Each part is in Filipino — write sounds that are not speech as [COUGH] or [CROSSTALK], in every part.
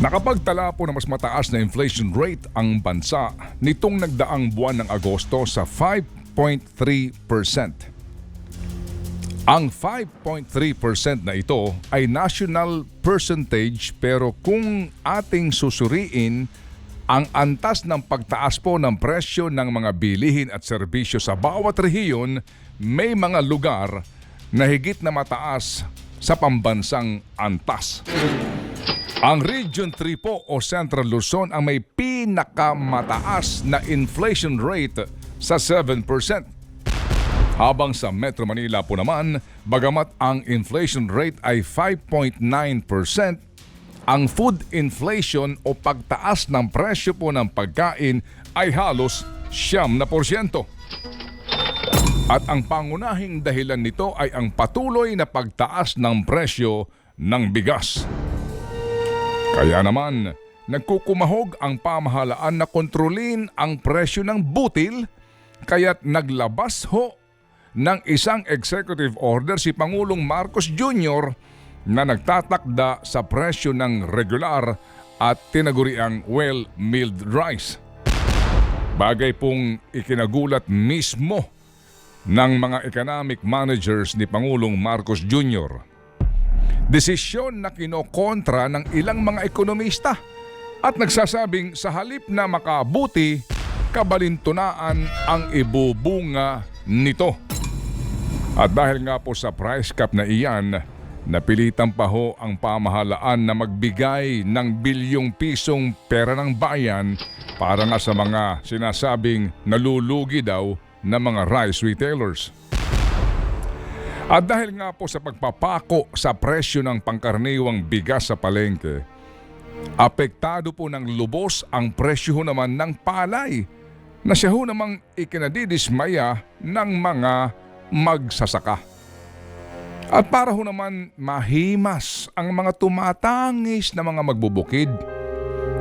Nakapagtala po ng mas mataas na inflation rate ang bansa nitong nagdaang buwan ng Agosto sa 5.3%. Ang 5.3% na ito ay national percentage pero kung ating susuriin ang antas ng pagtaas po ng presyo ng mga bilihin at serbisyo sa bawat rehiyon, may mga lugar na higit na mataas sa pambansang antas. Ang Region 3 po o Central Luzon ang may pinakamataas na inflation rate sa 7%. Habang sa Metro Manila po naman, bagamat ang inflation rate ay 5.9%, ang food inflation o pagtaas ng presyo po ng pagkain ay halos siyam na porsyento. At ang pangunahing dahilan nito ay ang patuloy na pagtaas ng presyo ng bigas. Kaya naman, nagkukumahog ang pamahalaan na kontrolin ang presyo ng butil kaya't naglabas ho ng isang executive order si Pangulong Marcos Jr. na nagtatakda sa presyo ng regular at tinaguriang well-milled rice. Bagay pong ikinagulat mismo ng mga economic managers ni Pangulong Marcos Jr desisyon na kinokontra ng ilang mga ekonomista at nagsasabing sa halip na makabuti, kabalintunaan ang ibubunga nito. At dahil nga po sa price cap na iyan, napilitan pa ho ang pamahalaan na magbigay ng bilyong pisong pera ng bayan para nga sa mga sinasabing nalulugi daw ng mga rice retailers. At dahil nga po sa pagpapako sa presyo ng pangkaraniwang bigas sa palengke, apektado po ng lubos ang presyo ho naman ng palay na siya ho namang ikinadidismaya ng mga magsasaka. At para ho naman mahimas ang mga tumatangis na mga magbubukid,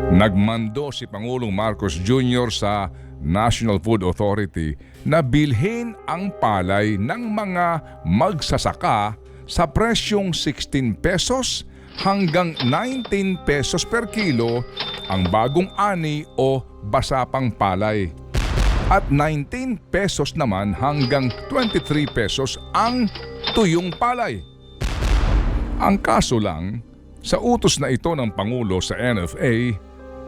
nagmando si Pangulong Marcos Jr. sa National Food Authority na bilhin ang palay ng mga magsasaka sa presyong 16 pesos hanggang 19 pesos per kilo ang bagong ani o basapang palay. At 19 pesos naman hanggang 23 pesos ang tuyong palay. Ang kaso lang, sa utos na ito ng Pangulo sa NFA,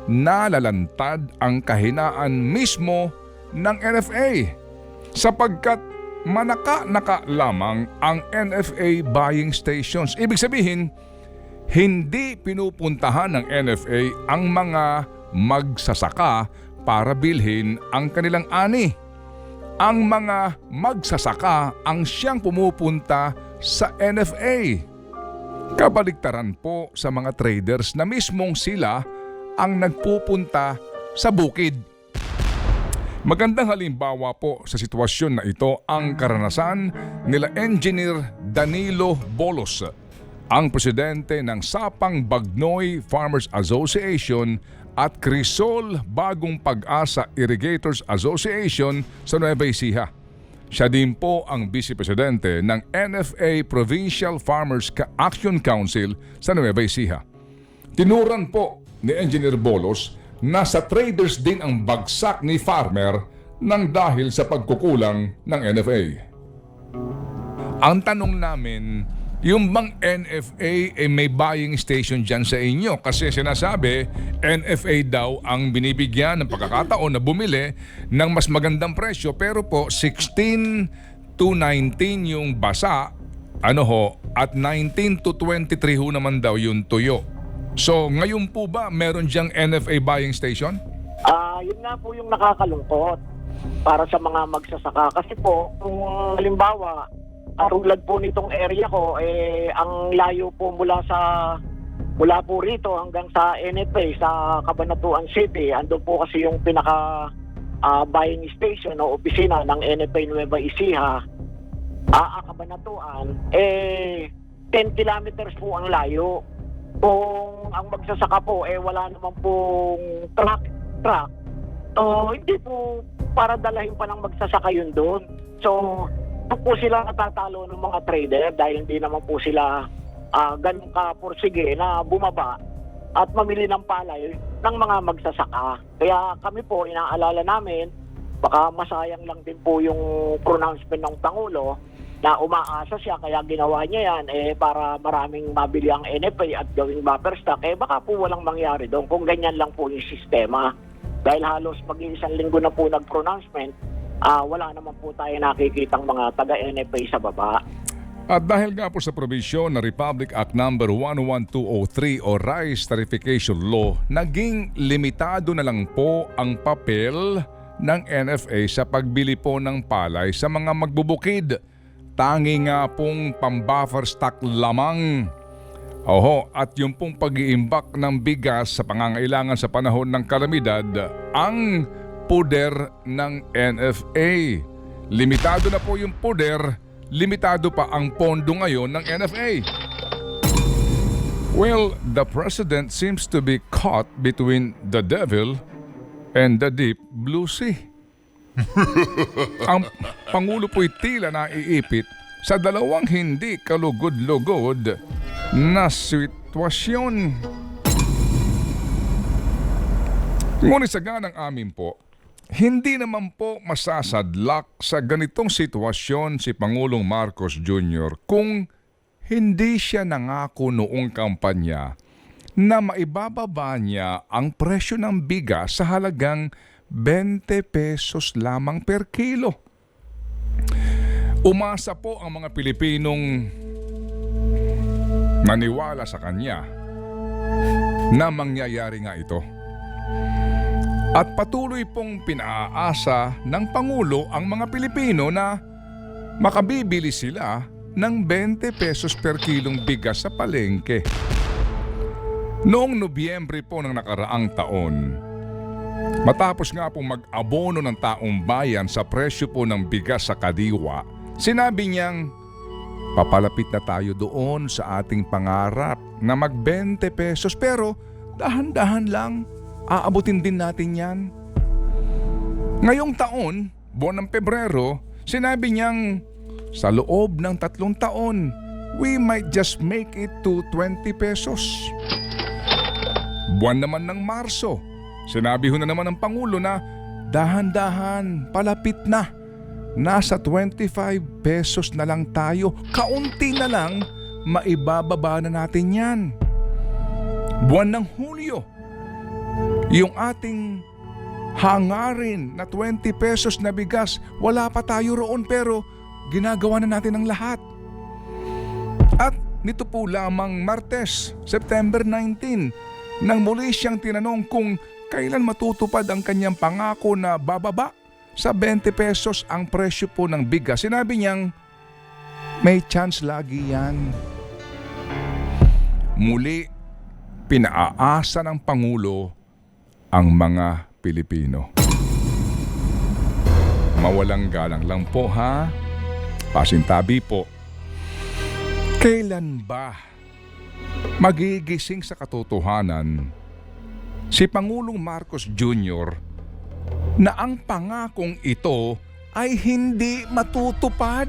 nalalantad ang kahinaan mismo ng NFA sapagkat manaka-naka lamang ang NFA buying stations. Ibig sabihin, hindi pinupuntahan ng NFA ang mga magsasaka para bilhin ang kanilang ani. Ang mga magsasaka ang siyang pumupunta sa NFA. Kabaliktaran po sa mga traders na mismong sila ang nagpupunta sa bukid. Magandang halimbawa po sa sitwasyon na ito ang karanasan nila Engineer Danilo Bolos, ang presidente ng Sapang Bagnoy Farmers Association at Crisol Bagong Pag-asa Irrigators Association sa Nueva Ecija. Siya din po ang vice-presidente ng NFA Provincial Farmers Action Council sa Nueva Ecija. Tinuran po ni Engineer Bolos na sa traders din ang bagsak ni farmer nang dahil sa pagkukulang ng NFA. Ang tanong namin, yung bang NFA ay may buying station dyan sa inyo? Kasi sinasabi, NFA daw ang binibigyan ng pagkakataon na bumili ng mas magandang presyo pero po 16 to 19 yung basa ano ho, at 19 to 23 ho naman daw yung tuyo. So ngayon po ba meron diyang NFA buying station? Ah, yun nga po yung nakakalungkot para sa mga magsasaka. Kasi po kung halimbawa katulad po nitong area ko eh ang layo po mula sa mula po rito hanggang sa NFA sa Cabanatuan City andun po kasi yung pinaka ah, buying station o opisina ng NFA Nueva Ecija. Ah, Cabanatuan eh 10 kilometers po ang layo kung ang magsasaka po eh wala naman pong truck truck. So hindi po para dalahin pa ng magsasaka yun doon. So po sila natatalo ng mga trader dahil hindi naman po sila ah ganun ka porsige na bumaba at mamili ng palay ng mga magsasaka. Kaya kami po, inaalala namin, baka masayang lang din po yung pronouncement ng Pangulo na umaasa siya kaya ginawa niya yan eh para maraming mabili ang NFA at gawing buffer stock eh baka po walang mangyari doon kung ganyan lang po yung sistema. Dahil halos mag-iisang linggo na po nag-pronouncement ah wala naman po tayo nakikitang mga taga-NFA sa baba. At dahil nga po sa provision na Republic Act Number 11203 o Rice Tarification Law, naging limitado na lang po ang papel ng NFA sa pagbili po ng palay sa mga magbubukid. Tangi nga pong pambuffer stock lamang. Oho, at yung pong pag-iimbak ng bigas sa pangangailangan sa panahon ng kalamidad, ang puder ng NFA. Limitado na po yung puder, limitado pa ang pondo ngayon ng NFA. Well, the president seems to be caught between the devil and the deep blue sea. [LAUGHS] ang Pangulo po'y tila naiipit sa dalawang hindi kalugod-lugod na sitwasyon. Ngunit sa ganang amin po, hindi naman po masasadlak sa ganitong sitwasyon si Pangulong Marcos Jr. kung hindi siya nangako noong kampanya na maibababa niya ang presyo ng bigas sa halagang 20 pesos lamang per kilo. Umasa po ang mga Pilipinong naniwala sa kanya na mangyayari nga ito. At patuloy pong pinaasa ng Pangulo ang mga Pilipino na makabibili sila ng 20 pesos per kilong bigas sa palengke. Noong Nobyembre po ng nakaraang taon, matapos nga pong mag-abono ng taong bayan sa presyo po ng bigas sa Kadiwa, sinabi niyang papalapit na tayo doon sa ating pangarap na mag 20 pesos pero dahan-dahan lang aabutin din natin yan. Ngayong taon, buwan ng Pebrero, sinabi niyang sa loob ng tatlong taon, we might just make it to 20 pesos. Buwan naman ng Marso, sinabi ho na naman ng Pangulo na dahan-dahan, palapit na. Nasa 25 pesos na lang tayo. Kaunti na lang, maibababa na natin yan. Buwan ng Hulyo, yung ating hangarin na 20 pesos na bigas, wala pa tayo roon pero ginagawa na natin ang lahat. At nito po lamang Martes, September 19, nang muli siyang tinanong kung kailan matutupad ang kanyang pangako na bababa sa 20 pesos ang presyo po ng bigas. Sinabi niyang, may chance lagi yan. Muli, pinaasa ng Pangulo ang mga Pilipino. Mawalang galang lang po ha. Pasintabi po. Kailan ba magigising sa katotohanan si Pangulong Marcos Jr. na ang pangakong ito ay hindi matutupad?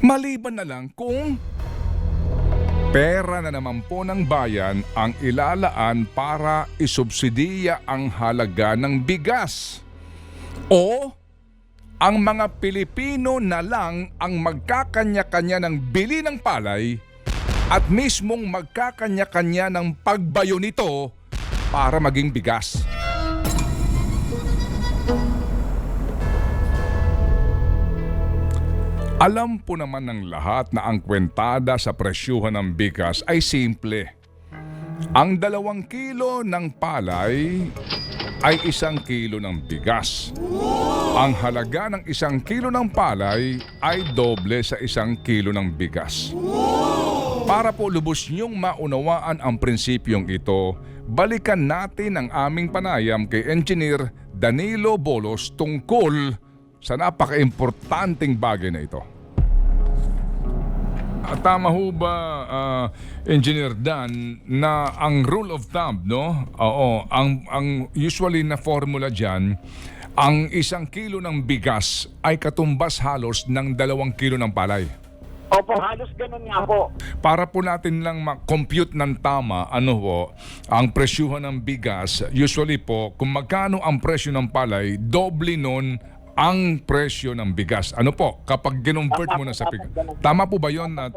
Maliban na lang kung Pera na naman po ng bayan ang ilalaan para isubsidiya ang halaga ng bigas. O ang mga Pilipino na lang ang magkakanya-kanya ng bili ng palay at mismong magkakanya-kanya ng pagbayo nito para maging bigas. Alam po naman ng lahat na ang kwentada sa presyuhan ng bigas ay simple. Ang dalawang kilo ng palay ay isang kilo ng bigas. Ang halaga ng isang kilo ng palay ay doble sa isang kilo ng bigas. Para po lubos niyong maunawaan ang prinsipyong ito, balikan natin ang aming panayam kay Engineer Danilo Bolos tungkol sa napaka-importanting bagay na ito. Ah, Tama ho ba, ah, Engineer Dan, na ang rule of thumb, no? Oo, ang, ang usually na formula dyan, ang isang kilo ng bigas ay katumbas halos ng dalawang kilo ng palay. Opo, halos ganun nga po. Para po natin lang ma-compute ng tama, ano po, ang presyuhan ng bigas, usually po, kung magkano ang presyo ng palay, doble nun ang presyo ng bigas. Ano po, kapag ginumbert mo na sa bigas. Tama po ba yun, na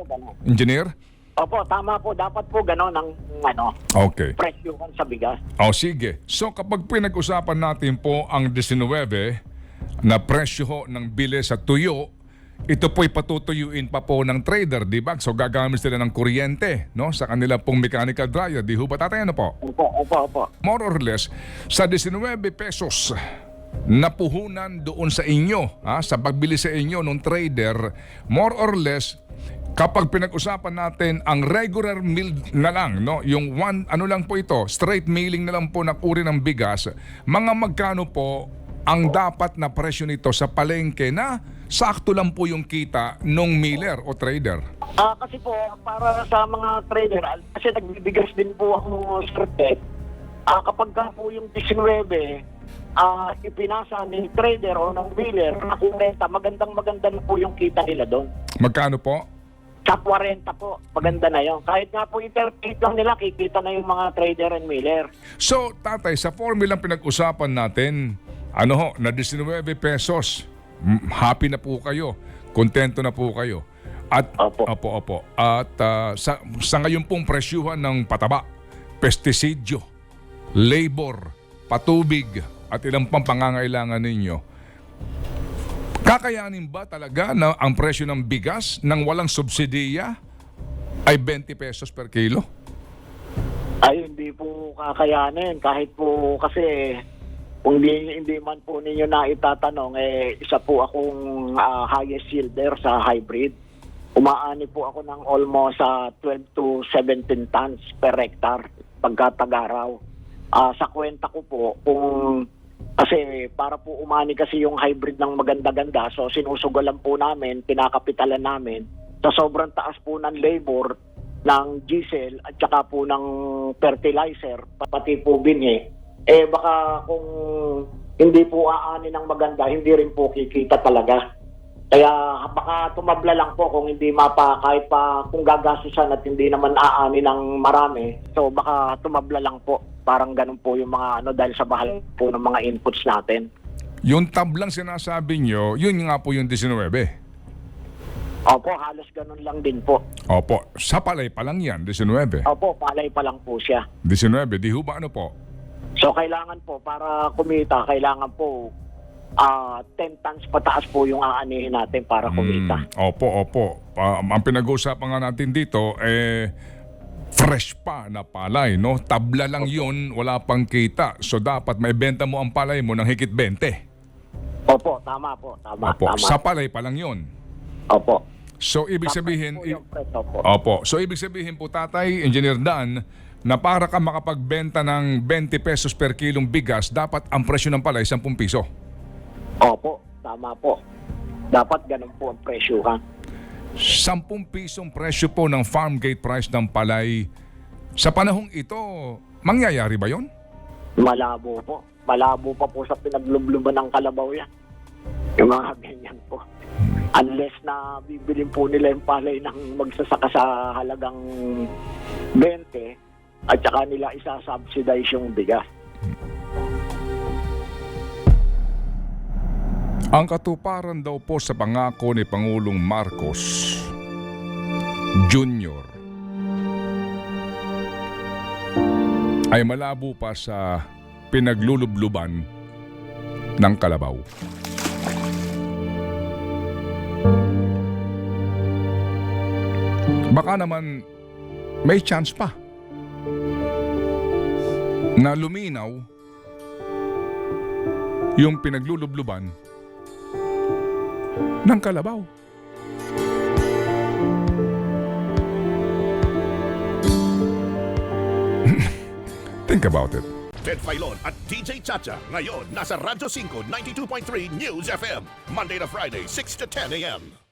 engineer? Opo, tama po. Dapat po ganun ang ano, Okay. presyohan sa bigas. O sige. So kapag pinag-usapan natin po ang 19 na presyo ho ng bili sa tuyo, ito po'y patutuyuin pa po ng trader, di ba? So gagamit sila ng kuryente, no? Sa kanila pong mechanical dryer, di ho ba tatay ano po? Opo, opo, opo. More or less, sa 19 pesos na puhunan doon sa inyo, ha, sa pagbili sa inyo ng trader, more or less, kapag pinag-usapan natin ang regular meal na lang, no, yung one, ano lang po ito, straight milling na lang po na uri ng bigas, mga magkano po ang dapat na presyo nito sa palengke na sakto lang po yung kita nung miller o trader. Ah, kasi po, para sa mga trader, kasi nagbibigas din po ako scripted. Ah, kapag ka po yung 19, ah, ipinasa ni trader o ng dealer na kurenta, magandang maganda na po yung kita nila doon. Magkano po? Sa 40 po, maganda na yun. Kahit nga po interpret lang nila, kikita na yung mga trader and miller. So, tatay, sa formula pinag-usapan natin, ano ho, na 19 pesos, happy na po kayo, kontento na po kayo. At, Opo. opo, opo. At ah, sa, sa ngayon pong presyuhan ng pataba, pestisidyo, labor, patubig, at ilang pang pangangailangan ninyo, kakayanin ba talaga na ang presyo ng bigas nang walang subsidiya ay 20 pesos per kilo? Ay, hindi po kakayanin. Kahit po kasi kung hindi, hindi man po ninyo na itatanong, eh, isa po akong ah, highest yielder sa hybrid. Umaani po ako ng almost sa 12 to 17 tons per hectare pagkatagaraw. Ah, sa kwenta ko po, kung kasi para po umani kasi yung hybrid ng maganda-ganda, so sinusugalan po namin, pinakapitalan namin, sa sobrang taas po ng labor, ng diesel at saka po ng fertilizer, pati po binhi, eh baka kung hindi po aani ng maganda, hindi rin po kikita talaga. Kaya baka tumabla lang po kung hindi mapa, kahit pa kung gagastusan at hindi naman aani ng marami. So baka tumabla lang po. Parang ganun po yung mga ano dahil sa bahal po ng mga inputs natin. Yung tablang sinasabi nyo, yun nga po yung 19. Opo, halos ganun lang din po. Opo, sa palay pa lang yan, 19. Opo, palay pa lang po siya. 19, di ho ba ano po? So kailangan po para kumita, kailangan po ah 10 tons pataas po yung aanihin natin para kumita. Mm, opo, opo. Ah, ang pinag-uusapan nga natin dito, eh, fresh pa na palay, no? Tabla lang yun, wala pang kita. So dapat may benta mo ang palay mo ng higit 20. Opo, tama po, tama, Opo, tama. sa palay pa lang yun. Opo. So ibig Dapat sabihin, po presyo po. Opo. So ibig sabihin po tatay, Engineer Dan, na para ka makapagbenta ng 20 pesos per kilong bigas, dapat ang presyo ng palay 10 piso. Opo, tama po. Dapat ganun po ang presyuhan. 10 pisong presyo po ng farm gate price ng palay. Sa panahong ito, mangyayari ba yon? Malabo po. Malabo pa po sa pinaglubluban ng kalabaw yan. Yung mga [LAUGHS] ganyan po. Unless na bibilin po nila yung palay ng magsasaka sa halagang 20 at saka nila isa-subsidize yung bigas. Ang katuparan daw po sa pangako ni Pangulong Marcos Jr. ay malabo pa sa pinaglulubluban ng kalabaw. Baka naman may chance pa na luminaw yung pinaglulubluban ng kalabaw. [LAUGHS] Think about it. Ted Filon at DJ Chacha. Ngayon, nasa Radyo 5, 92.3 News FM. Monday to Friday, 6 to 10 a.m.